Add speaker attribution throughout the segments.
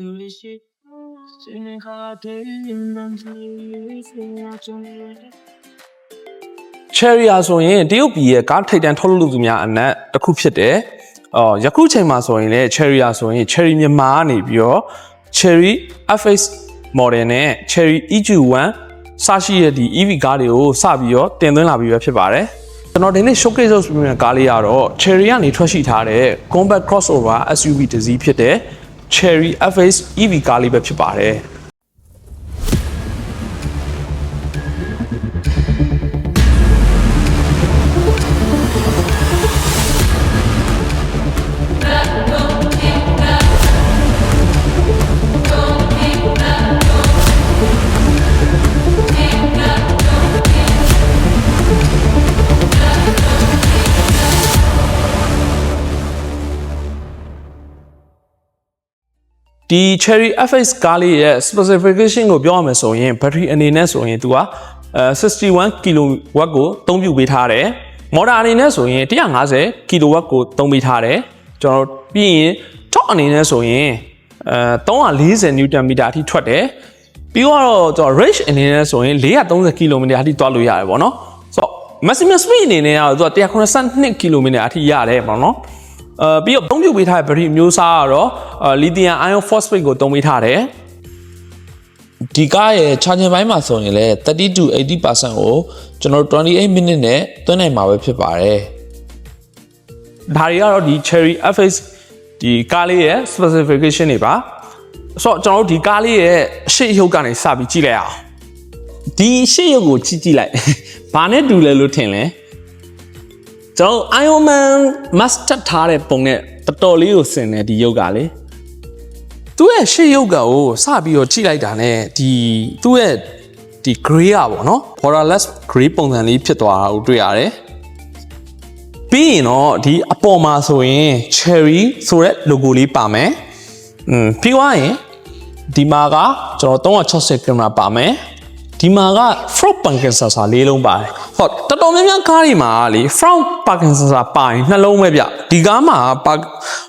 Speaker 1: သူလေးရှိစနေခါတဲ့နမ်စီစီနာချုံ
Speaker 2: Cherry ဆိုရင်တရုတ်ပြည်ရဲ့ကားထိပ်တန်းထုတ်လုပ်သူများအနက်တစ်ခုဖြစ်တယ်။အော်ယခုချိန်မှာဆိုရင်လည်း Cherry ဆိုရင် Cherry မြန်မာကနေပြီးတော့ Cherry FX model နဲ့ Cherry EQ1 စရှိတဲ့ဒီ EV ကားတွေကိုစပြီးတော့တင်သွင်းလာပြီးပဲဖြစ်ပါတယ်။ကျွန်တော်ဒီနေ့ showcase လုပ်ပြမယ့်ကားလေးကတော့ Cherry ကနေထွက်ရှိထားတဲ့ compact crossover SUV တစ်စီးဖြစ်တဲ့ Cherry FX EV ကားလေးပဲဖြစ်ပါတယ်။ ဒီ Cherry FX ကားလေးရဲ့ specification ကိုပြောရမယ်ဆိုရင် battery အနေနဲ့ဆိုရင်သူကအဲ61 kW ကိုအသုံးပြုပေးထားတယ်။ motor အနေနဲ့ဆိုရင်150 kW ကိုအသုံးပေးထားတယ်။ကျွန်တော်ပြီးရင် torque အနေနဲ့ဆိုရင်အဲ340 Nm အထိထွက်တယ်။ပြီးတော့ကျွန်တော် range အနေနဲ့ဆိုရင်430 km အထိသွားလို့ရတယ်ပေါ့နော်။ဆိုတော့ maximum speed အနေနဲ့ကတော့သူက182 km အထိရတယ်ပေါ့နော်။ အဲပြီးတော့ပုံပြုတ်ပေးထားတဲ့ battery အမျိုးအစားကတော့အဲ lithium ion phosphate ကိုသုံးပေးထားတယ်
Speaker 3: ဒီကားရဲ့ charging ဘိုင်းမှာဆိုရင်လည်း30 to 80%ကိုကျွန်တော်တို့28 minute နဲ့သွင်းနိုင်မှာပဲဖြစ်ပါတယ်
Speaker 2: ဒါတွေကတော့ဒီ Cherry FX ဒီကားလေးရဲ့ specification တွေပါဆိုတော့ကျွန်တော်တို့ဒီကားလေးရဲ့အရှိအယုတ်ကနေစပြီးကြည့်လိုက်အောင်ဒီအရှိအယုတ်ကိုကြည့်ကြည့်လိုက်ဘာနဲ့တူလဲလို့ထင်လဲ ကျွန်တော် Iron Man master ထားတဲ့ပုံနဲ့တော်တော်လေးကိုဆင်တယ်ဒီယုတ်ကလေသူ့ရဲ့ရှေ့ယုတ်ကကိုစပြီးတော့ကြည့်လိုက်တာ ਨੇ ဒီသူ့ရဲ့ဒီ gray อ่ะဗောနော် borderless gray ပုံစံလေးဖြစ်သွားတာကိုတွေ့ရတယ် ပြီးရင်တော့ဒီအပေါ်မှာဆိုရင် cherry ဆိုတဲ့ logo လေးပါမယ်။อืมပြီးသွားရင်ဒီမှာကကျွန်တော်360 camera ပါမယ်။ ဒီမှာက front parking sensor လေးလုံးပါတယ်။ဟုတ်တော်တော်များများကားတွေမှာလေ front parking sensor ပါရင်နှလုံးပဲဗျ။ဒီကားမှာ park-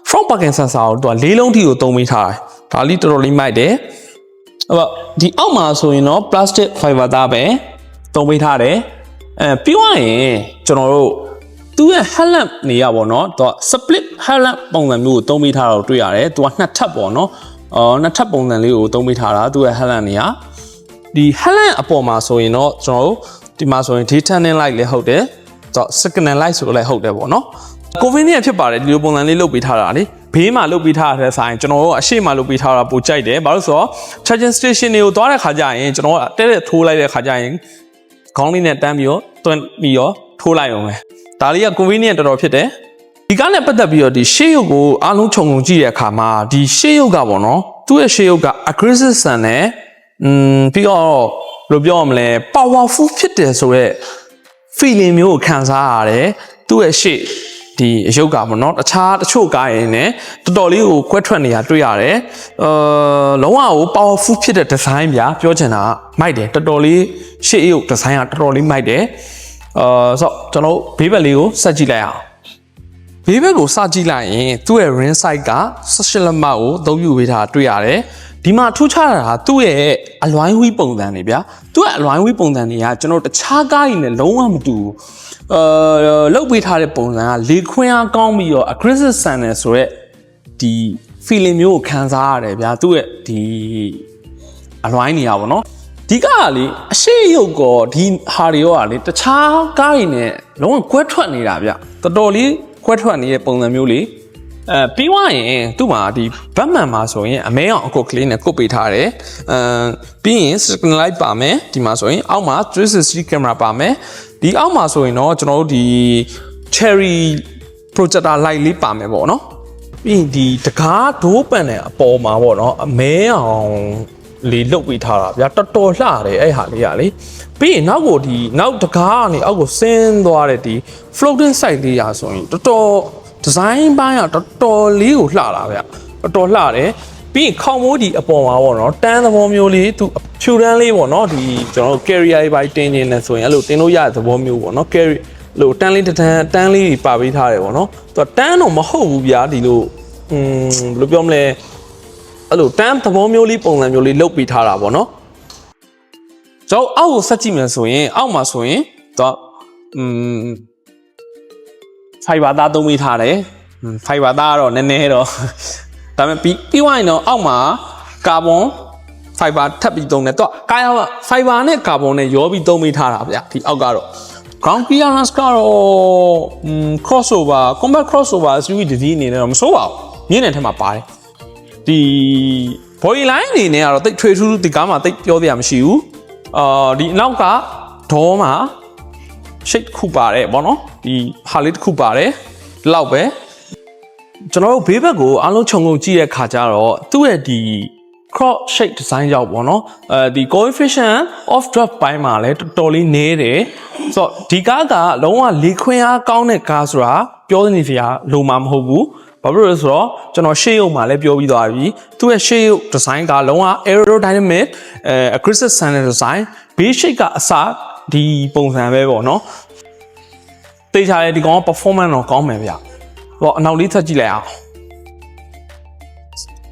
Speaker 2: front parking sensor ကိုသူကလေးလုံးထိကိုသုံးပေးထားတယ်။ဒါလေးတော်တော်လေးမိုက်တယ်။အဲ့တော့ဒီအောက်မှာဆိုရင်တော့ plastic fiber သားပဲသုံးပေးထားတယ်။အဲပြီးသွားရင်ကျွန်တော်တို့သူ့ရဲ့ headlamp နေရပါတော့သူက split headlamp ပုံစံမျိုးကိုသုံးပေးထားတာကိုတွေ့ရတယ်သူကနှစ်ထပ်ပေါ့နော်အော်နှစ်ထပ်ပုံစံလေးကိုသုံးပေးထားတာသူ့ရဲ့ headlamp နေရ ဒီ headlamp အပေါ်မှာဆိုရင်တော့ကျွန်တော်တို့ဒီမှာဆိုရင် daytime light လည်းဟုတ်တယ်သူက signal light ဆိုလည်းဟုတ်တယ်ပေါ့နော် convenient ဖြစ်ပါတယ်ဒီလိုပုံစံလေးလုပ်ပေးထားတာလေဘေးမှာလုပ်ပေးထားတဲ့ဆိုင်ကျွန်တော်တို့အရှိမလုပ်ပေးထားတာပိုကြိုက်တယ်ဘာလို့ဆိုတော့ charging station တွေကိုသွားတဲ့ခါကျရင်ကျွန်တော်ကတဲ့တဲ့ထိုးလိုက်တဲ့ခါကျရင်ခေါင်းလေးနဲ့တန်းပြီးတော့တွန်းပြီးတော့ထိုးလိုက်အောင်ပဲဒါလေးက convenient တော်တော်ဖြစ်တယ်ဒီကားနဲ့ပတ်သက်ပြီးတော့ဒီရှေ့ရုပ်ကိုအားလုံးခြုံငုံကြည့်တဲ့အခါမှာဒီရှေ့ရုပ်ကပေါ့နော်သူ့ရဲ့ရှေ့ရုပ်က aggressive ဆန်နဲ့ อืมပြီးတော့ဘယ်လိုပြောရမလဲ powerful ဖြစ်တယ်ဆိုတော့ feeling မျိုးကိုခံစားရတယ်သူ့ရဲ့ရှေ့ဒီအယုတ်ကပေါ့နော်တခြားတချို့ကားရင်လည်းတော်တော်လေးကိုကွက်ထွက်နေတာတွေ့ရတယ်အာလုံးဝကို powerful ဖြစ်တဲ့ design ဗျာပြောချင်တာကမိုက်တယ်တော်တော်လေးရှေ့အယုတ် design ကတော်တော်လေးမိုက်တယ်အာဆိုတော့ကျွန်တော်တို့ဘေးဘက်လေးကိုဆက်ကြည့်လိုက်အောင်ဘေးဘက်ကိုစကြည့်လိုက်ရင်သူ့ရဲ့ ring size က16လက်မကိုအသုံးပြုပေးထားတာတွေ့ရတယ် ဒီမှာထူးခြားတာကသူ့ရဲ့အလွိုင်းဝီးပုံစံတွေဗျာသူ့ရဲ့အလွိုင်းဝီးပုံစံတွေကကျွန်တော်တို့တခြားကားတွေနဲ့လုံးဝမတူဘူးအာလောက်ပေးထားတဲ့ပုံစံကလေခွင်းအားကောင်းပြီးတော့ aggressive ဆန်တယ်ဆိုတော့ဒီ feeling မျိုးကိုခံစားရတယ်ဗျာသူ့ရဲ့ဒီအလွိုင်းနေရပါတော့ဒီကားကလေအရှိရုပ်ကောဒီဟာတွေရောကလေတခြားကားတွေနဲ့လုံးဝကွဲထွက်နေတာဗျတော်တော်လေးကွဲထွက်နေတဲ့ပုံစံမျိုးလေး အဲပြီးသွားရင်သူ့မှာဒီဘတ်မန်မှာဆိုရင်အမဲအောင်အကုတ်ကလေးနဲ့ကုတ်ပေးထားတယ်အဲပြီးရင် signal light ပါမယ်ဒီမှာဆိုရင်အောက်မှာ360 camera ပါမယ်ဒီအောက်မှာဆိုရင်တော့ကျွန်တော်တို့ဒီ cherry projector light လေးပါမယ်ပေါ့နော်ပြီးရင်ဒီတကားဒိုးပန်တဲ့အပေါ်မှာပေါ့နော်အမဲအောင်လေးလုတ်ပေးထားတာဗျာတော်တော်လှတယ်အဲ့ဟာလေးကလေပြီးရင်နောက်ကိုဒီနောက်တကားကနေအောက်ကိုဆင်းသွားတဲ့ဒီ floating site လေးရာဆိုရင်တော်တော် ဒီဇိုင်းပိုင်းကတော်တော်လေးကိုလှတာဗျတော်တော်လှတယ်ပြီးရင်ခေါင်မိုးဒီအပေါ်မှာပေါ့နော်တန်းသဘောမျိုးလေးသူဖြူတန်းလေးပေါ့နော်ဒီကျွန်တော်တို့ carrier ဘိုင်တင်းနေနေဆိုရင်အဲ့လိုတင်းလို့ရတဲ့သဘောမျိုးပေါ့နော် carry လို့တန်းလေးတစ်တန်းတန်းလေးတွေပါပေးထားတယ်ပေါ့နော်သူကတန်းတော့မဟုတ်ဘူးဗျာဒီလိုอืมဘယ်လိုပြောမလဲ အဲ့လိုတန်းသဘောမျိုးလေးပုံစံမျိုးလေးလုပ်ပေးထားတာပေါ့နော်ကျွန်တော်အောက်ကိုဆက်ကြည့်မယ်ဆိုရင်အောက်မှာဆိုရင်တော့อืม fiber သားသုံးပေးထားတယ် fiber သားကတော့နည်းနည်းတော့ဒါပေမဲ့ပြီးပြီးွားရင်တော့အောက်မှာကာဗွန် fiber ထပ်ပြီးသုံးတယ်တော့ကာယာ fiber နဲ့ကာဗွန်နဲ့ရောပြီးသုံးပေးထားတာဗျဒီအောက်ကတော့ ground clearance ကတော့ crossover combat crossover series ဒီအနေနဲ့တော့မဆိုးပါဘူးမြင်းနယ်ထက်မှာပါတယ်ဒီ body line အနေနဲ့ကတော့တိတ်ထွေးထူးဒီကားမှာတိတ်ပြောပြရမရှိဘူးအာဒီအနောက်ကဒေါ်မှာ shape တစ်ခုပါတယ်ဗောနော်ဒီဟာလေးတစ်ခုပါတယ်ဒီလောက်ပဲကျွန်တော်တို့ဘေးဘက်ကိုအားလုံးခြုံငုံကြည့်တဲ့ခါကျတော့သူ့ရဲ့ဒီ crop shape design ရောက်ပေါ့နော်အဲဒီ coefficient of drop ပိုင်းမှာလည်းတော်တော်လေးနည်းတယ်ဆိုတော့ဒီကားကလုံးဝလေခွင်းအားကောင်းတဲ့ကားဆိုတာပြောနေစရာလိုမှာမဟုတ်ဘူးဘာဖြစ်လို့လဲဆိုတော့ကျွန်တော်ရှေ့ရုပ်မှာလည်းပြောပြီးသွားပြီသူ့ရဲ့ရှေ့ရုပ် design ကလုံးဝ aerodynamic အဲ aggressive standard design ဘေး shape ကအစ ဒီပုံစံပဲပေါ့နော်တေးချာလေဒီကောင်က performance တော့ကောင်းမယ်ဗျဟောအနောက်လေးထပ်ကြည့်လိုက်အောင်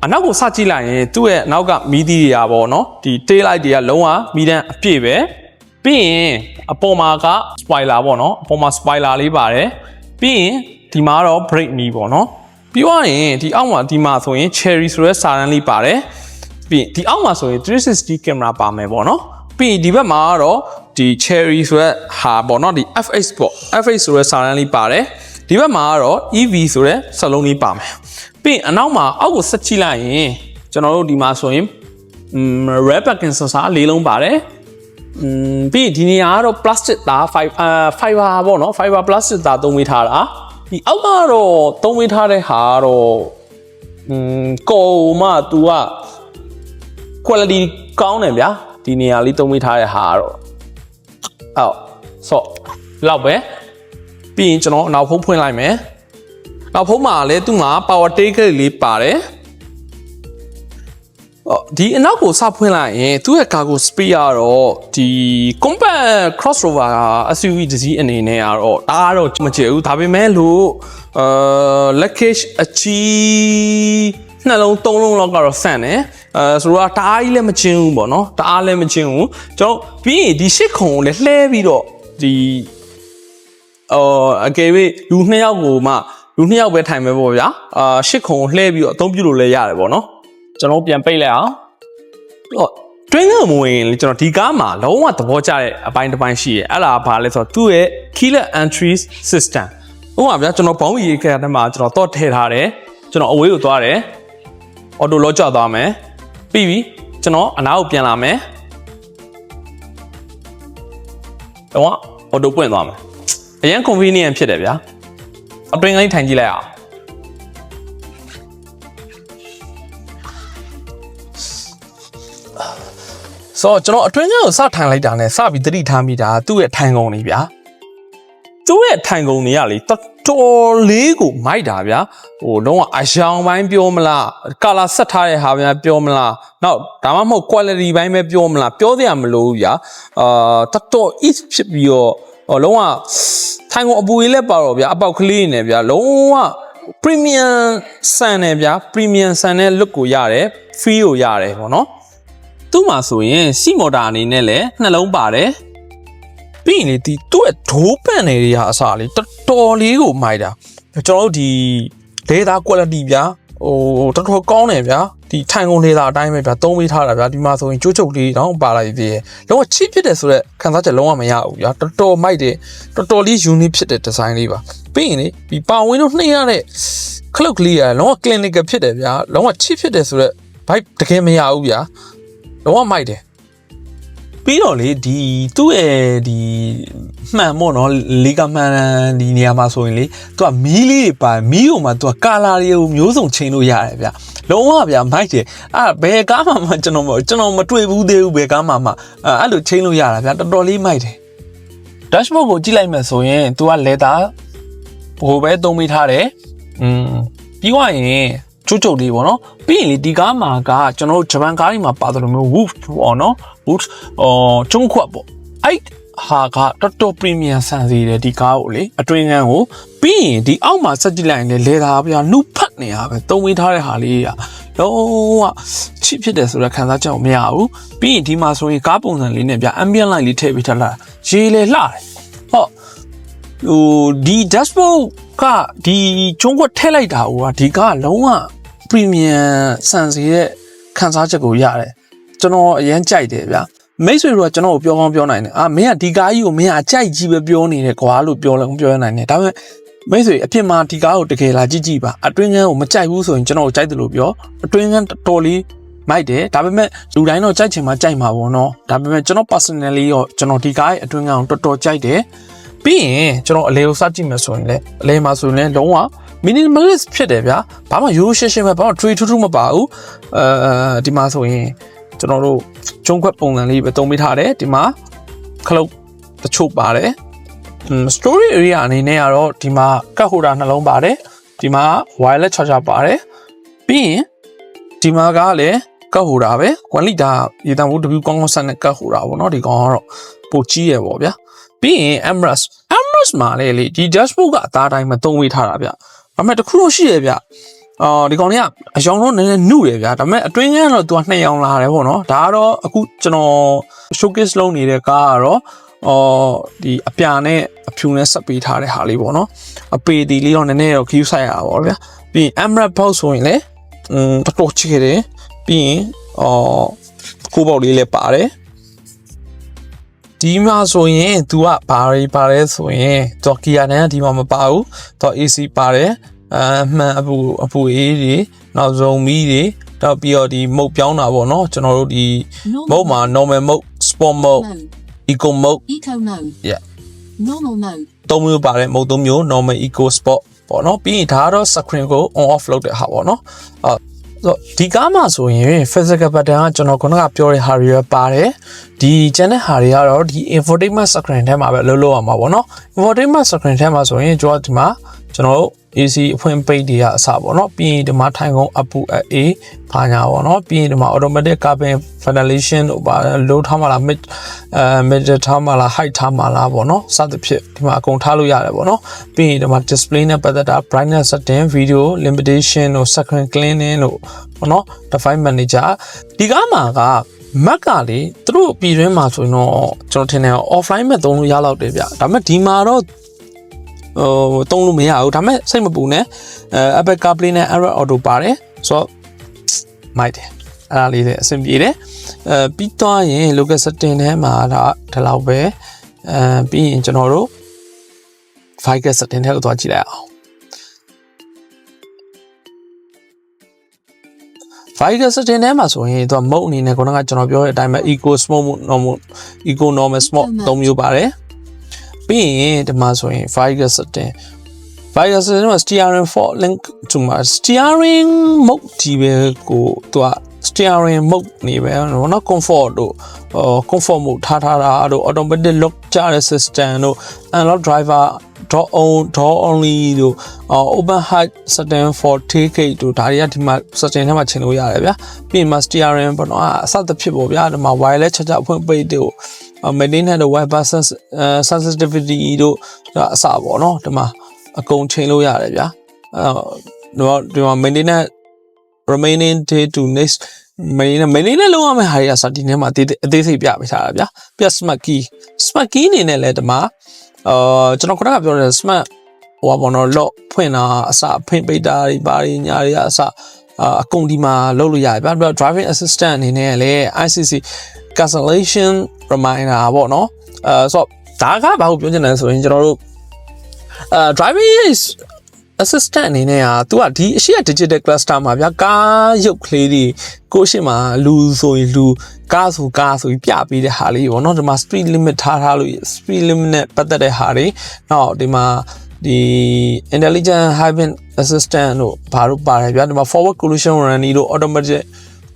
Speaker 2: အနောက်ကိုစကြည့်လိုက်ရင်သူ့ရဲ့အနောက်ကမီးသီးတွေကပေါ့နော်ဒီ tail light တွေကလုံးဝမီးတန်းအပြည့်ပဲပြီးရင်အပေါ်မှာက spoiler ပေါ့နော်အပေါ်မှာ spoiler လေးပါတယ်ပြီးရင်ဒီမှာတော့ brake knee ပေါ့နော်ပြီးသွားရင်ဒီအောက်မှာဒီမှာဆိုရင် cherry ဆိုတဲ့စာတန်းလေးပါတယ်ပြီးရင်ဒီအောက်မှာဆိုရင်360 camera ပါမယ်ပေါ့နော်ပြီးရင်ဒီဘက်မှာကတော့ ဒီ cherry ဆိုတဲ့ဟာပေါ့နော်ဒီ FH ပေါ့ FH ဆိုတဲ့စာတန်းလေးပါတယ်ဒီဘက်မှာကတော့ EV ဆိုတဲ့စက်လုံးလေးပါမယ်ပြီးရင်အနောက်မှာအောက်ကိုဆက်ကြည့်လိုက်ရင်ကျွန်တော်တို့ဒီမှာဆိုရင် red packing sensor လေးလုံးပါတယ်อืมပြီးရင်ဒီနေရာကတော့ plastic သား fiber အာ fiber ပေါ့နော် fiber plastic သားသုံးပေးထားတာဒီအောက်ကတော့သုံးပေးထားတဲ့ဟာကတော့อืมကော်မှ तू က quality ကောင်းတယ်ဗျာဒီနေရာလေးသုံးပေးထားတဲ့ဟာကတော့ အော်ဆော့လောက်ပဲပြီးရင်ကျွန်တော်နောက်ဖုံးဖွင့်လိုက်မယ်နောက်ဖုံးမှာလည်းသူ့မှာ power take လေးပါတယ်အော်ဒီအနောက်ကိုစဖွင့်လိုက်ရင်သူ့ရဲ့ cargo space ကတော့ဒီ compact crossover SUV တစ်စီးအနေနဲ့ကတော့ဒါကတော့မကျဘူးဒါပေမဲ့လို့အာ luggage အကြီး နှလုံးသုံးလုံးလောက်ကတော့ဆန့်တယ်အဲဆိုတော့တအားကြီးလည်းမချင်းဘူးပေါ့နော်တအားလည်းမချင်းဘူးကျွန်တော်ပြီးရင်ဒီရှစ်ခုံကိုလည်းလှဲပြီးတော့ဒီအော်အကယ်၍လူနှစ်ယောက်ကိုမှလူနှစ်ယောက်ပဲထိုင်မယ်ပေါ့ဗျာအာရှစ်ခုံကိုလှဲပြီးတော့အသုံးပြုလို့လည်းရတယ်ပေါ့နော်ကျွန်တော်ပြန်ပိတ်လိုက်အောင်တော့ train ကမဝင်ရင်လေကျွန်တော်ဒီကားမှာလုံးဝသဘောကျတဲ့အပိုင်းတစ်ပိုင်းရှိရဲအဲ့ဒါကဘာလဲဆိုတော့သူ့ရဲ့ keyless entry system ဥပမာဗျာကျွန်တော်ဘောင်းရီခက်တဲ့မှာကျွန်တော်တော့ထည့်ထားတယ်ကျွန်တော်အဝေးကိုသွားတယ် အော်တိုလော့ကျသွားမယ်ပြီးပြီကျွန်တော်အနားကိုပြန်လာမယ်တော့အော်တိုပွင့်သွားမယ်အရင် convenient ဖြစ်တယ်ဗျာအတွင်းကလေးထိုင်ကြည့်လိုက်အောင်ဆိုတော့ကျွန်တော်အတွင်းကကိုစထိုင်လိုက်တာနဲ့စပြီးသတိထားမိတာသူ့ရဲ့ထိုင်ကုန်နေဗျာသူ့ရဲ့ထိုင်ကုန်နေရလေ တော်တော်လေးကိုမိုက်တာဗျာဟိုတော့အယောင်ပိုင်းပြောမလားကာလာဆက်ထားတဲ့ဟာဗျာပြောမလားနောက်ဒါမှမဟုတ် quality ဘိုင်းပဲပြောမလားပြောစရာမလိုဘူးဗျာအာတော်တော် easy ဖြစ်ပြီးတော့ဟောလုံးဝထိုင်ကုန်အပူကြီးလက်ပါတော့ဗျာအပေါက်ကလေးနေဗျာလုံးဝ premium ဆန်နေဗျာ premium ဆန်တဲ့ look ကိုရတယ် feel ကိုရတယ်ပေါ့နော်သူ့မှာဆိုရင်စီမော်တာအနေနဲ့လည်းနှလုံးပါတယ် ပြီးရင်လေဒီသူ့ရဲ့ဒိုးပန်နေတွေဟာအစားလေးတော်တော်လေးကိုမိုက်တာကျွန်တော်တို့ဒီဒေတာ quality ဗျာဟိုတော်တော်ကောင်းတယ်ဗျာဒီထိုင်ကုန်ဒေတာအတိုင်းပဲဗျာသုံးပေးထားတာဗျာဒီမှာဆိုရင်ကြိုးချုပ်လေးတော့ပါလိုက်သေးတယ်လုံးဝ cheap ဖြစ်တယ်ဆိုတော့ခံစားချက်လုံးဝမရဘူးဗျာတော်တော်မိုက်တယ်တော်တော်လေး unique ဖြစ်တဲ့ design လေးပါပြီးရင်လေဒီပါဝင်တို့နှိမ့်ရတဲ့ခလုတ်ကလေးကလုံးဝ clinical ဖြစ်တယ်ဗျာလုံးဝ cheap ဖြစ်တယ်ဆိုတော့ vibe တကယ်မရဘူးဗျာလုံးဝမိုက်တယ် ပြီးတော့လေဒီသူ့ရဲ့ဒီမှန်ပေါ့နော်လီကမှန်ဒီနေရာမှာဆိုရင်လေသူကမီးလေးတွေပါမီးုံမှာသူကကာလာတွေကိုမျိုးစုံချိန်လို့ရတယ်ဗျလုံးဝဗျမိုက်တယ်အဲ့ဘယ်ကားမှမကျွန်တော်မကျွန်တော်မတွေ့ဘူးသေးဘူးဘယ်ကားမှမအဲ့အဲ့လိုချိန်လို့ရတာဗျတော်တော်လေးမိုက်တယ် dashboard ကိုကြည့်လိုက်မှဆိုရင်သူက leather ဘိုးပဲသုံးမိထားတယ်อืมပြီးသွားရင်ကျုပ်ကျုပ်လေးပေါ့နော်ပြီးရင်လေဒီကားမှာကကျွန်တော်တို့ဂျပန်ကားတွေမှာပါတယ်လို့မျိုး woof ပေါ့နော် woof အော်ကျုံခွတ်ပေါ့အဲ့ဟာကတော်တော် premium ဆန်စီတယ်ဒီကားကိုလေအတွင်းကန်းကိုပြီးရင်ဒီအောက်မှာဆက်ကြည့်လိုက်ရင်လေလေသာဗျာနှုတ်ဖတ်နေရပဲသုံးဝေးထားတဲ့ဟာလေးကလုံးဝချစ်ဖြစ်တယ်ဆိုတဲ့ခံစားချက်ကိုမရဘူးပြီးရင်ဒီမှာဆိုရင်ကားပုံစံလေးနဲ့ဗျ ambient light လေးထည့်ပေးထားတာရေလေလှတယ်ဟောဟိုဒီ dashboard ကဒီကျုံးကွက်ထည့်လိုက်တာဟိုကဒီကလုံးဝ premium စံစီတဲ့ခံစားချက်ကိုရတယ် ကျွန်တော်အရင်ကြိုက်တယ်ဗျမိတ်ဆွေတို့ကကျွန်တော်ကိုပြောကောင်းပြောနိုင်တယ်အာမင်းကဒီကားကြီးကိုမင်းကအကြိုက်ကြီးပဲပြောနေတယ်ကွာလို့ပြောလည်းပြောရနိုင်တယ်ဒါပေမဲ့မိတ်ဆွေအဖြစ်မှာဒီကားကိုတကယ်လာကြည့်ကြည့်ပါအတွင်းကန်းကိုမကြိုက်ဘူးဆိုရင်ကျွန်တော်ကိုကြိုက်တယ်လို့ပြောအတွင်းကန်းတော်တော်လေးမိုက်တယ်ဒါပေမဲ့လူတိုင်းတော့ကြိုက်ချင်မှကြိုက်မှာပေါ့နော်ဒါပေမဲ့ကျွန်တော် personally ရောကျွန်တော်ဒီကားရဲ့အတွင်းကန်းကိုတော်တော်ကြိုက်တယ်ပြီးရင်ကျွန်တော်အလေကိုစကြည့်မယ်ဆိုရင်လည်းအလေမှာဆိုရင်လည်းလုံးဝ minimalist ဖြစ်တယ်ဗျာဘာမှရိုးရှင်းရှင်းပဲဘာမှ tree ထူးထူးမပါဘူးအဲဒီမှာဆိုရင် ကျွန်တော်တို့ကျုံးခွက်ပုံစံလေးပဲတုံးပေးထားတယ်ဒီမှာခလုတ်တချို့ပါတယ် story area အနေနဲ့ကတော့ဒီမှာကတ်ဟိုတာနှလုံးပါတယ်ဒီမှာ wireless charger ပါတယ်ပြီးရင်ဒီမှာကလည်းကတ်ဟိုတာပဲကွန်လီတာရေတံဘူး W ကောင်းကောင်းဆက်နဲ့ကတ်ဟိုတာပေါ့နော်ဒီကောင်ကတော့ပိုကြီးရပေါ့ဗျာပြီးရင် Emirates Emirates မှာလေလေဒီ dashboard ကအသားတိုင်းမှာသုံးဝေးထားတာဗျဒါပေမဲ့တစ်ခုတော့ရှိရဗျ အော်ဒီကောင်လေးကအယောင်တော့နည်းနည်းနှုတ်ရဗျာဒါပေမဲ့အတွင်းကန်းတော့သူကနှစ်ယောင်လာတယ်ပေါ့နော်ဒါကတော့အခုကျွန်တော် showcase လုပ်နေတဲ့ကားကတော့အော်ဒီအပြာနဲ့အဖြူနဲ့ဆက်ပေးထားတဲ့ဟာလေးပေါ့နော်အပေဒီလေးတော့နည်းနည်းတော့ queue ဆိုင်ရပါပေါ့ဗျာပြီးရင် Emerald Box ဆိုရင်လည်းอืมတော်တော်ချစ်ခဲ့တယ်ပြီးရင်အော်ကိုပေါက်လေးလည်းပါတယ်ဒီမှာဆိုရင် तू ကဘာတွေပါတယ်ဆိုရင်သူက Kia နဲ့ဒီမှာမပါဘူးသူ AC ပါတယ် အမှန်အပူအပူအေးတွေနောက်ဆုံးမီးတွေတော့ပြီးတော့ဒီမုတ်ပြောင်းတာပေါ့နော်ကျွန်တော်တို့ဒီမုတ်မှာ normal mode sport mode
Speaker 4: mode,
Speaker 2: eco mode
Speaker 4: eco mode,
Speaker 2: yeah
Speaker 4: normal mode,
Speaker 2: သုံးမျိုးပါတယ်မုတ်သုံးမျိုး normal eco sport ပေါ့နော်ပြီးရင်ဒါကတော့ screen ကို on off လုပ်တဲ့ဟာပေါ့နော်အော်ဆိုတော့ဒီကားမှာဆိုရင် physical button ကကျွန်တော်ခုနကပြောတဲ့ဟာတွေပဲပါတယ်ဒီကျန်တဲ့ဟာတွေကတော့ဒီ infotainment screen ထဲမှာပဲလှုပ်လှုပ်အောင်ပါပေါ့နော် infotainment screen ထဲမှာဆိုရင်ကျွန်တော်ဒီမှာ ကျွန်တော်တို့ AC အဖွင့်ပိတ်တွေကအစပေါ့နော်ပြီးရင်ဒီမှာထိုင်ကုန်အပူအေးဘာညာပေါ့နော်ပြီးရင်ဒီမှာ automatic cabin ventilation တို့ပါ low ထားမှလား mid အဲ mid ထားမှလား height ထားမှလားပေါ့နော်စသဖြင့်ဒီမှာအကုန်ထားလို့ရတယ်ပေါ့နော်ပြီးရင်ဒီမှာ display နဲ့ပတ်သက်တာ brightness setting video limitation တို့ screen cleaning တို့ပေါ့နော် device manager ဒီကားမှာက Mac ကလေသူတို့ပြည်တွင်းမှာဆိုရင်တော့ကျွန်တော်ထင်တယ် offline မဲ့သုံးလို့ရတော့တယ်ဗျဒါပေမဲ့ဒီမှာတော့ ဟိုသုံးလို့မရဘူးဒါပေမဲ့စိတ်မပူနဲ့အဲ Apple CarPlay နဲ့ Android Auto ပါတယ်ဆိုတော့မိုက်တယ်အဲ့ဒါလေးလည်းအဆင်ပြေတယ်အဲပြီးတော့ရင် local setting ထဲမှာဒါဒီလောက်ပဲအဲပြီးရင်ကျွန်တော်တို့ Viger setting ထဲကိုသွားကြည့်လိုက်အောင် Viger setting ထဲမှာဆိုရင်သူက mode အနေနဲ့ခုနကကျွန်တော်ပြောတဲ့အတိုင်းပဲ eco smoke mode normal eco normal smoke သုံးမျိုးပါတယ် ပြီးရင်ဒီမှာဆိုရင် Viger setting Viger setting မှာ steering for link to my steering mode ဒီပဲကိုသူက steering mode နေပဲဘောနော် comfort တို့ comfort mode ထားထားတာတို့ automatic lock ကြတဲ့ system တို့ analog driver dot on dot only တို့ open height setting for ticket တို့ဒါတွေကဒီမှာ setting ထဲမှာချိန်လို့ရတယ်ဗျာပြီးရင် steering ဘောနော်အစသဖြင့်ပေါ့ဗျာဒီမှာ wireless charger အဖွင့်ပိတ်တို့ maintenance တို့ wiper sensitivity တို့အစပေါ့နော်ဒီမှာအကုန်ချိန်လို့ရတယ်ဗျာအဲတော့ဒီမှာ maintenance remaining day to next မင်းနဲ့မင်းနဲ့လုံးဝမဲ့ဟာတွေကစဒီထဲမှာအသေးအသေးစိတ်ပြပေးထားတာဗျာပြ smart key smart key အနေနဲ့လည်းဒီမှာအာကျွန်တော်ခုနကပြောတဲ့ smart ဟိုဘောနော် lock ဖွင့်တာအစဖွင့်ပိတ်တာတွေဘာတွေညာတွေအစအာအကုန်ဒီမှာလုပ်လို့ရတယ်ဗျာပြီးတော့ driving assistant အနေနဲ့လည်း ICC cancellation reminder ပေါ့နော်အဲဆိုတော့ဒါကဘာကိုပြောချင်တယ်ဆိုရင်ကျွန်တော်တို့အာ driving is assistant အနေနဲ့ကသူကဒီအရှိက digital cluster မှာဗျာကားရုပ်ကလေးတွေကိုရှင်းမှာလူဆိုရင်လူကားဆိုကားဆိုပြီးပြပေးတဲ့ဟာလေးပေါ့နော်ဒီမှာ speed limit ထားထားလို့ speed limit နဲ့ပတ်သက်တဲ့ဟာတွေနောက်ဒီမှာဒီ intelligent hybrid assistant တို့ဘာလို့ပါတယ်ဗျာဒီမှာ forward collision warranty တို့ automatic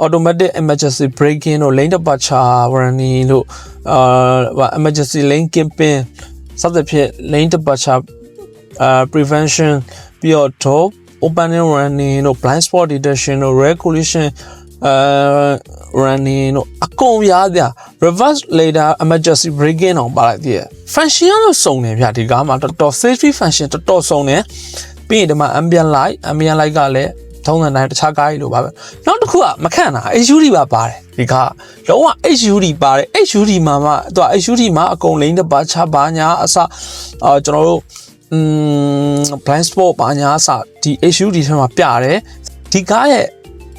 Speaker 2: automatic emergency braking တို့ lane departure warranty တို့အာ emergency lane keeping စသဖြင့် lane departure uh prevention ပြီးတော့ door opening running တို့ blind spot detection တို့ red collision uh running တို့အကုန်ရဗျ reverse later emergency braking အောင်ပါလိုက်သေးတယ် function ကတော့စုံတယ်ဗျဒီကားမှာတော်တော် safety function တော်တော်စုံတယ်ပြီးရင်ဒီမှာ ambient light ambient light ကလည်းထုံးစံတိုင်းတခြားကားကြီးလိုပါပဲနောက်တစ်ခုကမခန့်တာ HUD ပါပါတယ်ဒီကားလုံးဝ HUD ပါတယ် HUD မှာမှသူက HUD မှာအကုန်လိမ့်တပါချပါညာအစအာကျွန်တော်တို့ อืม blind spot ပါညာအစဒီ HUD ထဲမှာပြတယ်ဒီကားရဲ့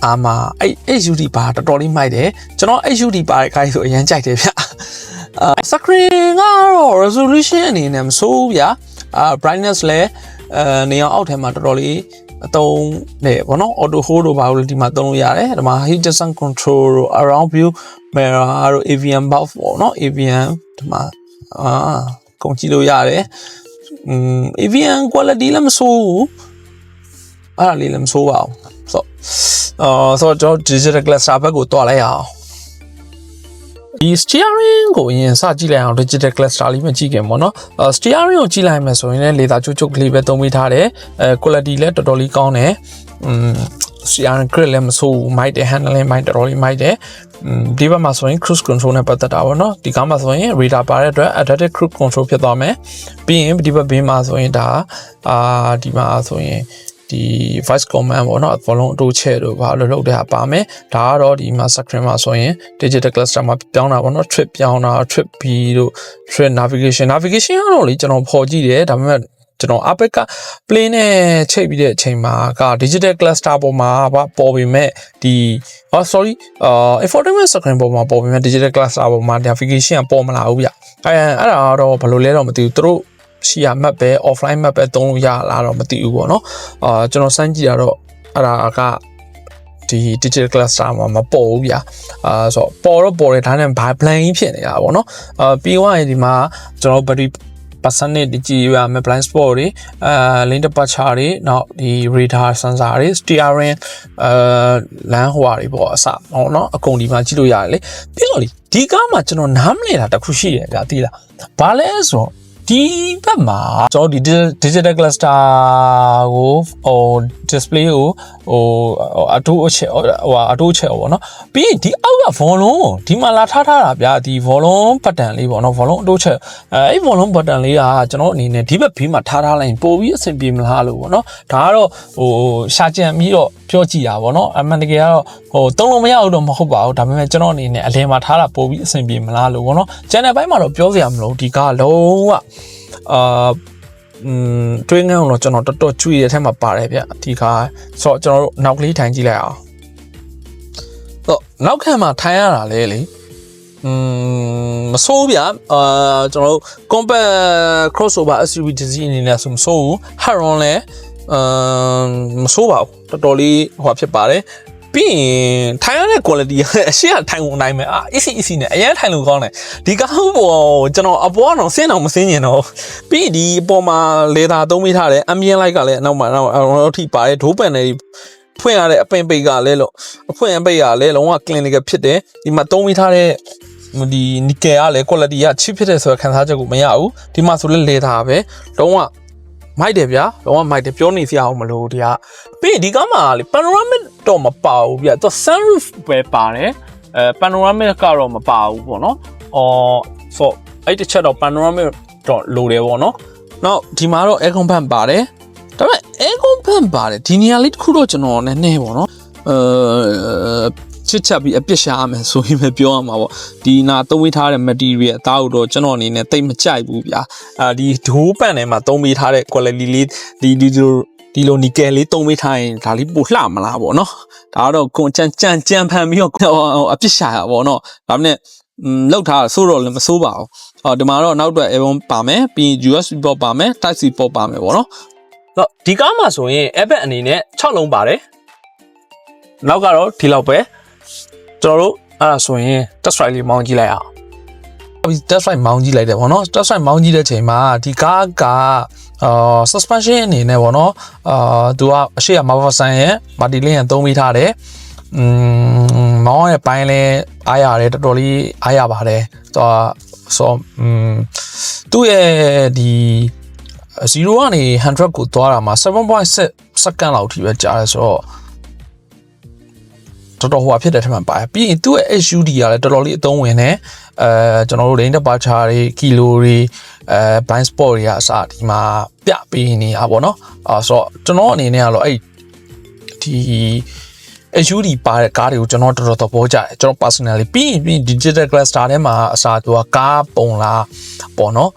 Speaker 2: အာမအဲ့ HUD ပါတော်တော်လေးမိုက်တယ်ကျွန်တော် HUD ပါတဲ့ကားကြီးဆိုအရင်ကြိုက်တယ်ဗျအာ screen ကတော့ resolution အနေနဲ့မဆိုးဘူးဗျာအာ brightness လည်းအဲနေအောင်အောက်ထဲမှာတော်တော်လေးအသုံးနဲ့ဗောနော် auto hold တို့ဘာလို့ဒီမှာသုံးလို့ရတယ်ဒီမှာ heat distance control တို့ around view mirror တို့ AVM buff ပေါ့နော် AVM ဒီမှာအာကုန်ကြည့်လို့ရတယ် อืม AVM quality လည်းမဆိုးဘူးအဲ့ဒါလေးလည်းမဆိုးပါဘူးဆိုတော့အာဆိုတော့ကျွန်တော် digital cluster ဘက်ကိုတွားလိုက်အောင်ဒီ steering ကိုအရင်စကြည့်လိုက်အောင် digital cluster လေးမှကြည့်ခင်ပေါ့နော်အဲ steering ကိုကြည့်လိုက်မယ်ဆိုရင်လည်းလေသာချိုးချိုးကလေးပဲသုံးပေးထားတယ်အဲ quality လည်းတော်တော်လေးကောင်းတယ်อืม steering grip လည်းမဆိုးဘူးမိုက်တယ် handling မိုက်တော်တော်လေးမိုက်တယ်อืมဒီဘက်မှာဆိုရင် cruise control နဲ့ပတ်သက်တာပေါ့နော်ဒီကားမှာဆိုရင် radar ပါတဲ့အတွက် adaptive cruise control ဖြစ်သွားမယ်ပြီးရင်ဒီဘက်ဘေးမှာဆိုရင်ဒါအာဒီမှာဆိုရင်ဒီ voice command ပေါ့နော်ဘောလုံးအတိုးချဲ့တို့ဘာလို့လုပ်တဲ့ဟာပါမယ်ဒါကတော့ဒီမှာ screen မှာဆိုရင် digital cluster မှာပြောင်းတာပေါ့နော် trip ပြောင်းတာ trip B တို့ trip navigation navigation ကတော့လေကျွန်တော်ဖော်ကြည့်တယ်ဒါပေမဲ့ ကျွန်တော် Apex က play နဲ့ချိန်ပြီးတဲ့အချိန်မှာက digital cluster ပေါ်မှာပေါ်ပေမဲ့ဒီ oh sorry အာ infotainment screen ပေါ်မှာပေါ်ပေမဲ့ digital cluster ပေါ်မှာ navigation ကပေါ်မလာဘူးဗျအဲအဲ့ဒါတော့ဘယ်လိုလဲတော့မသိဘူးသူတို့ရှိရ map ပဲ offline map ပဲသုံးလို့ရလားတော့မသိဘူးပေါ့နော်အာကျွန်တော်စမ်းကြည့်ရတော့အဲ့ဒါကဒီ digital cluster မှာမပေါ်ဘူးဗျာအာဆိုတော့ပေါ်တော့ပေါ်တယ်ဒါနဲ့ဘာ plan ကြီးဖြစ်နေတာပေါ့နော်အာပြီးသွားရင်ဒီမှာကျွန်တော် battery percentage ဒီကြည့်ရမယ် blind spot တွေအဲ lane departure တွေနောက်ဒီ radar sensor တွေ steering အဲလမ်းဟွာတွေပေါ့အစဟောနော်အကုန်ဒီမှာကြည့်လို့ရတယ်လေပြီးတော့လေဒီကားမှာကျွန်တော်နားမလည်တာတစ်ခုရှိတယ်ဗျာသိလားဘာလဲဆိုတော့ ဒီဘက်မှာကျွန်တော်ဒီ digital cluster ကိုဟို display ကိုဟိုအတူအချက်ဟိုအတူအချက်ပေါ့နော်ပြီးရင်ဒီအောက်က volume ကိုဒီမှာလာထားထားတာဗျာဒီ volume button လေးပေါ့နော် volume အတူအချက်အဲအဲ့ volume button လေးကကျွန်တော်အနေနဲ့ဒီဘက်ဘေးမှာထားထားလိုက်ပို့ပြီးအဆင်ပြေမလားလို့ပေါ့နော်ဒါကတော့ဟိုရှာကြံပြီးတော့ ပြောကြည့်တာပေါ့နော်အမှန်တကယ်ကတော့ဟိုတုံးလုံးမရဘူးတော့မဟုတ်ပါဘူးဒါပေမဲ့ကျွန်တော်အနေနဲ့အလင်းမှာထားတာပို့ပြီးအဆင်ပြေမလားလို့ပေါ့နော် channel ဘိုင်းမှာတော့ပြောစရာမလိုဒီကားလုံးဝအာอืมတွင်းငန်းတော့ကျွန်တော်တော်တော်ကျွေတဲ့ထဲမှာပါတယ်ဗျဒီကားဆိုတော့ကျွန်တော်တို့နောက်ကလေးထိုင်ကြည့်လိုက်အောင်တော့နောက်ခံမှာထိုင်ရတာလေလေอืมမဆိုးဗျအာကျွန်တော်တို့ compact crossover SUV ဒီဇင်းအနေနဲ့ဆိုမဆိုးဘူး Heron လည်းအမ်မဆိုးပါဘူး တော်တော်လေးဟိုဖြစ်ပါတယ်ပြီးရင်ထိုင်ရတဲ့ quality အရှိကထိုင်ဝင်နိုင်မယ်အာ easy easy နဲ့အရင်ထိုင်လို့ကောင်းတယ်ဒီကားပေါ်ကျွန်တော်အပေါ်ကတော့ဆင်းအောင်မဆင်းကျင်တော့ပြီးဒီအပေါ်မှာလေသာသုံးမိထားတယ် ambient light ကလည်းအနောက်မှာနောက်အထိပါတယ်ဒိုးပန်တွေဖွင့်ရတဲ့အပင်ပိတ်ကလည်းလို့အဖွင့်အပိတ်ကလည်းလုံးဝ clinical ဖြစ်တယ်ဒီမှာသုံးမိထားတဲ့ဒီ nickel ကလည်း quality က cheap ဖြစ်တယ်ဆိုတော့ခံစားချက်ကိုမရဘူးဒီမှာဆိုလည်းလေသာပဲလုံးဝ မိုက်တယ်ဗျာလုံးဝမိုက်တယ်ပြောနေစရာအောင်မလို့ဒီကပြီးရင်ဒီကားမှာလေ panoramic တော့မပါဘူးဗျာသူ sunroof ပဲပါတယ်အဲ panoramic ကတော့မပါဘူးပေါ့နော်အော်ဆိုအဲ့တစ်ချက်တော့ panoramic တော့လိုတယ်ပေါ့နော်နောက်ဒီမှာတော့ air con fan ပါတယ်ဒါပေမဲ့ air con fan ပါတယ်ဒီနေရာလေးတစ်ခုတော့ကျွန်တော်နည်းနည်းပေါ့နော်အဲ ချစ်ချက်ပြီးအပြစ်ရှာရမယ်ဆိုရင်ပဲပြောရမှာပေါ့ဒီနာသုံးပေးထားတဲ့ material အသားတို့ကျွန်တော်အနေနဲ့တိတ်မကြိုက်ဘူးဗျာအာဒီဒိုးပန်ထဲမှာသုံးပေးထားတဲ့ quality လေးဒီဒီလိုဒီလိုနီကယ်လေးသုံးပေးထားရင်ဒါလေးပိုလှမလားပေါ့နော်ဒါကတော့ကွန်ကြံကြံကြံဖန်ပြီးတော့အပြစ်ရှာရပေါ့နော်ဒါနဲ့อืมလောက်ထားဆိုးတော့လည်းမဆိုးပါဘူးအော်ဒီမှာတော့နောက်တော့ album ပါမယ်ပြီး USB port ပါမယ် type C port ပါမယ်ပေါ့နော်တော့ဒီကားမှာဆိုရင် airbag အနေနဲ့6လုံးပါတယ်နောက်ကတော့ဒီလောက်ပဲ ကျွန်တော်တို့အဲ့ဒါဆိုရင် test drive လေးမောင်းကြည့်လိုက်အောင်ပြီး test drive မောင်းကြည့်လိုက်တယ်ဗောနော် test drive မောင်းကြည့်တဲ့ချိန်မှာဒီကားကအာ suspension အနေနဲ့ဗောနော်အာသူကအရှိရ Marvel ဆန်ရဲ့ Marty Lin ရဲ့သုံးမိထားတယ်อืมမောင်းရဲ့ပိုင်းလဲအားရတယ်တော်တော်လေးအားရပါတယ်သူကဆိုอืมသူ့ရဲ့ဒီ0ကနေ100ကိုသွားတာမှာ7.6 second လောက်ထိပဲကြာတယ်ဆိုတော့ တော်တော်ဟိုဖြစ်တဲ့ထက်မှပါတယ်ပြီးရင်သူ့ရဲ့ HUD ကလည်းတော်တော်လေးအသုံးဝင်တယ်အဲကျွန်တော်တို့ lane departure တွေ kilo တွေအဲ blind spot တွေကအစဒီမှာပြပေးနေတာပေါ့နော်အဲဆိုတော့ကျွန်တော်အနေနဲ့ကတော့အဲ့ဒီ HUD ပါတဲ့ကားတွေကိုကျွန်တော်တော်တော်သဘောကျတယ်ကျွန်တော် personally ပြီးရင်ပြီးရင် digital cluster ထဲမှာအစားသူကကားပုံလားပေါ့နော်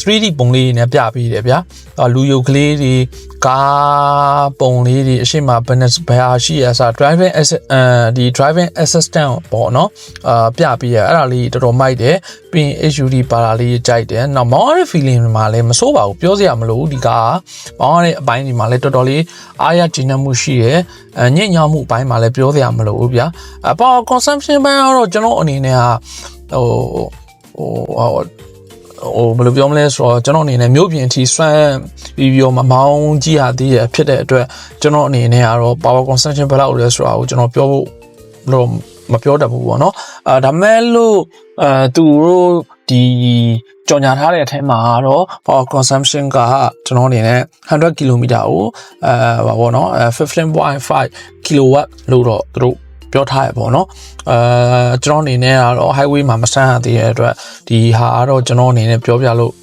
Speaker 2: 3D ပုံလေးတွေနဲ့ပြပေးတယ်ဗျာအာလူယုတ်ကလေးတွေကားပုံလေးတွေအရှိမဘယ်နဲ့ဘယ်ဟာရှိရအစား driving assist အဲဒီ driving assistant ပေါ့နော်အာပြပေးရအဲ့ဒါလေးတော်တော်မိုက်တယ်ပြီးရင် HUD ပါတာလေးကြိုက်တယ်နောက်မောင်းရတဲ့ feeling မှာလည်းမစိုးပါဘူးပြောစရာမလိုဘူးဒီကားမောင်းရတဲ့အပိုင်းဒီမှာလည်းတော်တော်လေးအားရကျဉ်းနှံ့မှုရှိတယ်အညဉ့်ညောင်းမှုအပိုင်းမှာလည်းပြောစရာမလိုဘူးဗျာအပေါ် consumption ဘန်းကတော့ကျွန်တော်အနေနဲ့ကဟိုဟိုဟို ဟိုဘယ်လိုပြောမလဲဆိုတော့ကျွန်တော်အနေနဲ့မြို့ပြင်အထိစွမ်းပြီးပြီးတော့မမောင်းကြည့်ရသေးရဖြစ်တဲ့အတွက်ကျွန်တော်အနေနဲ့ကတော့ power consumption ဘယ်လောက်လဲဆိုတာကိုကျွန်တော်ပြောဖို့တော့မပြောတတ်ဘူးပေါ့နော်အာဒါမဲ့လို့အဲသူတို့ဒီကြော်ညာထားတဲ့အထက်မှာတော့ power consumption ကကျွန်တော်အနေနဲ့100 km ကိုအဲပါပေါ့နော်အဲ15.5 kilowatt လို့တော့သူတို့ ပြောထားရပေါ့နော်အဲကျွန်တော်အနေနဲ့ကတော့ highway မှာမဆန်းရသေးတဲ့အတွက်ဒီဟာကတော့ကျွန်တော်အနေနဲ့ပြောပြလို့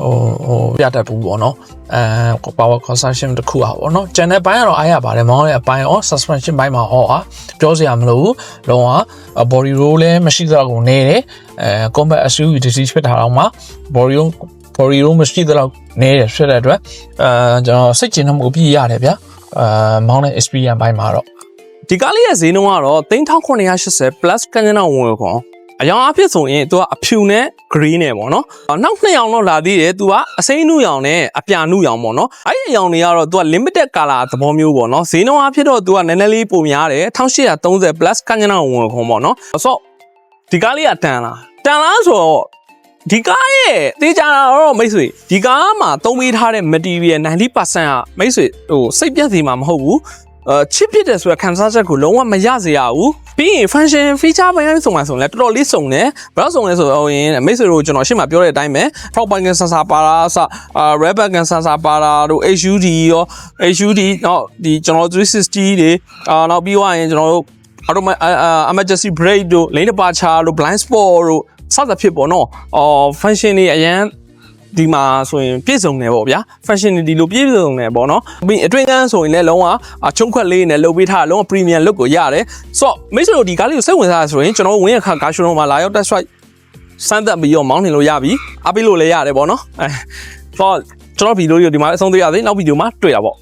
Speaker 2: ဟိုဟိုပြတတ်ဘူးပေါ့နော်အဲ power consumption တစ်ခုอ่ะပေါ့နော်ကျန်တဲ့ဘိုင်းကတော့အားရပါတယ်မောင်းတဲ့အပိုင်းရော suspension ဘိုင်းမှာဟောอ่ะပြောစရာမလိုဘူးလုံးဝ body roll လည်းမရှိတော့ကုန်နေတယ်အဲ combat SUV တစ်စီးဖြစ်တာတော့မှ body roll body roll မရှိတော့နေတယ်ဖြစ်တဲ့အတွက်အဲကျွန်တော်စိတ်ကျဉ်နှမှုပြည့်ရတယ်ဗျာအဲမောင်းတဲ့ experience ဘိုင်းမှာတော့ ဒီကားလေးရဲ့ဈေးနှုန်းကတော့3980 plus ကန်းကန်းတော့ဝင်ကုန်အရောင်အဖြစ်ဆိုရင်သူကအဖြူနဲ့ green နဲ့ပေါ့နော်နောက်နှစ်ရောင်တော့လာသေးတယ်သူကအစိမ်းနုရောင်နဲ့အပြာနုရောင်ပေါ့နော်အဲ့ဒီရောင်တွေကတော့သူက limited color သဘောမျိုးပေါ့နော်ဈေးနှုန်းအဖြစ်တော့သူကနည်းနည်းလေးပုံများတယ်1830 plus ကန်းကန်းတော့ဝင်ကုန်ပေါ့နော်ဆိုတော့ဒီကားလေးကတန်လားတန်လားဆိုတော့ဒီကားရဲ့တေးကြတာတော့မိတ်ဆွေဒီကားမှာသုံးပေးထားတဲ့ material 90%ကမိတ်ဆွေဟိုစိတ်ပြက်စီမှာမဟုတ်ဘူး အဲချစ်ဖြစ်တယ်ဆိုရခံစားချက်ကိုလုံးဝမရစေရဘူးပြီးရင် function feature ပိုင်းဆိုမှဆိုရင်လည်းတော်တော်လေးစုံတယ်ဘယ်တော့စုံလဲဆိုတော့ရင်မိတ်ဆွေတို့ကျွန်တော်ရှေ့မှာပြောတဲ့အတိုင်းပဲ front bank sensor ပါတာအစအာ red bank sensor ပါတာတို့ HUD ရော HUD တော့ဒီကျွန်တော်360တွေအာနောက်ပြီးသွားရင်ကျွန်တော်တို့ automatic emergency brake တို့ lane departure တို့ blind spot တို့စသဖြင့်ပေါ့နော်အော် function တွေအရန် ဒီမှာဆိုရင်ပြည့်စုံတယ်ပေါ့ဗျာ functionality လို့ပြည့်စုံတယ်ပေါ့နော်ပြီးအတွင်းကန်းဆိုရင်လည်းလုံးဝချုံခွက်လေးနဲ့လုပ်ပေးထားလုံးဝ premium look ကိုရတယ်ဆိုတော့မိတ်ဆွေတို့ဒီကားလေးကိုစိတ်ဝင်စားရဆိုရင်ကျွန်တော်ဝင်းရခါကားရှိုးလုံးမှာလာရောက် test drive စမ်းသပ်ပြီးတော့မောင်းနေလို့ရပြီအားပေးလို့လည်းရတယ်ပေါ့နော်အဲဆိုတော့ကျွန်တော်ဗီဒီယိုကိုဒီမှာအဆုံးသေးရသေးနောက်ဗီဒီယိုမှာတွေ့တာပေါ့